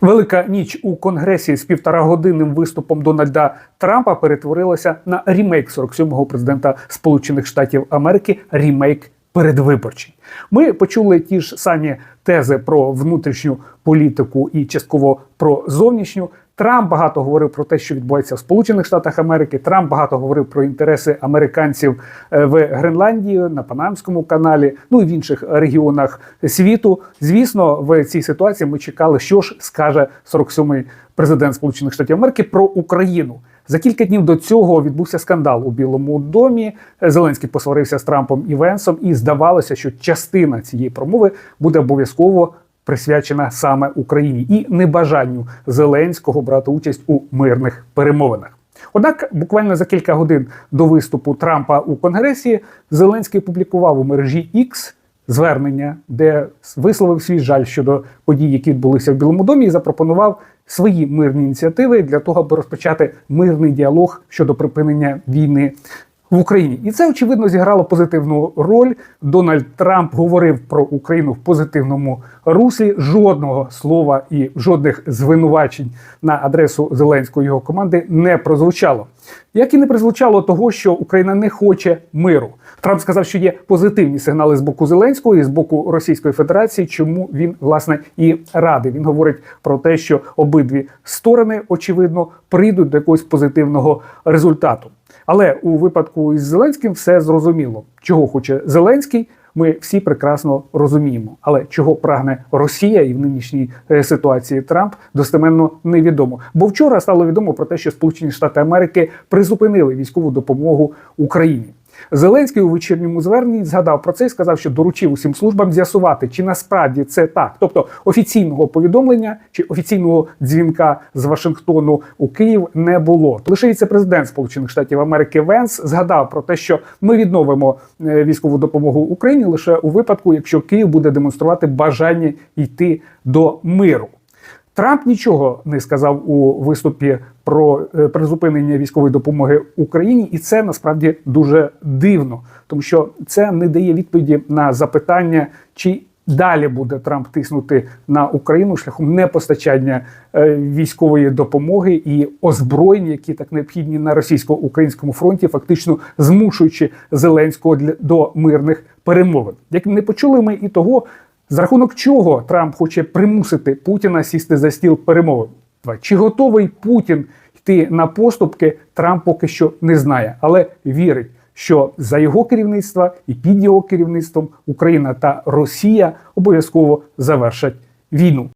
Велика ніч у конгресі з півторагодинним виступом Дональда Трампа перетворилася на рімейк 47-го президента Сполучених Штатів Америки. Рімейк передвиборчий. Ми почули ті ж самі тези про внутрішню політику і частково про зовнішню. Трамп багато говорив про те, що відбувається в Сполучених Штатах Америки. Трамп багато говорив про інтереси американців е, в Гренландії на Панамському каналі, ну і в інших регіонах світу. Звісно, в цій ситуації ми чекали, що ж скаже 47-й президент Сполучених Штатів Америки про Україну. За кілька днів до цього відбувся скандал у Білому домі. Зеленський посварився з Трампом і Венсом, і здавалося, що частина цієї промови буде обов'язково присвячена саме Україні і небажанню Зеленського брати участь у мирних перемовинах. Однак, буквально за кілька годин до виступу Трампа у Конгресі Зеленський публікував у мережі X звернення, де висловив свій жаль щодо подій, які відбулися в Білому домі, і запропонував свої мирні ініціативи для того, аби розпочати мирний діалог щодо припинення війни в Україні. І це очевидно зіграло позитивну роль. Дональд Трамп говорив про Україну в позитивному руслі. Жодного слова і жодних звинувачень на адресу Зеленського його команди не прозвучало. Як і не прозвучало того, що Україна не хоче миру. Трамп сказав, що є позитивні сигнали з боку Зеленського і з боку Російської Федерації, чому він власне і радий. Він говорить про те, що обидві сторони очевидно прийдуть до якогось позитивного результату. Але у випадку із Зеленським все зрозуміло, чого хоче Зеленський. Ми всі прекрасно розуміємо, але чого прагне Росія і в нинішній е, ситуації Трамп достеменно невідомо. Бо вчора стало відомо про те, що Сполучені Штати Америки призупинили військову допомогу Україні. Зеленський у вечірньому зверненні згадав про це і сказав, що доручив усім службам з'ясувати, чи насправді це так. Тобто офіційного повідомлення чи офіційного дзвінка з Вашингтону у Київ не було. Лише віце-президент Сполучених Штатів Америки Венс згадав про те, що ми відновимо е, військову допомогу Україні лише у випадку, якщо Київ буде демонструвати бажання йти до миру. Трамп нічого не сказав у виступі про е, призупинення військової допомоги Україні, і це насправді дуже дивно, тому що це не дає відповіді на запитання, чи далі буде Трамп тиснути на Україну шляхом непостачання е, військової допомоги і озброєння, які так необхідні на російсько-українському фронті, фактично змушуючи Зеленського до мирних перемовин. Як не почули ми і того. За рахунок чого Трамп хоче примусити Путіна сісти за стіл перемовин? Чи готовий Путін йти на поступки? Трамп поки що не знає, але вірить, що за його керівництва і під його керівництвом Україна та Росія обов'язково завершать війну.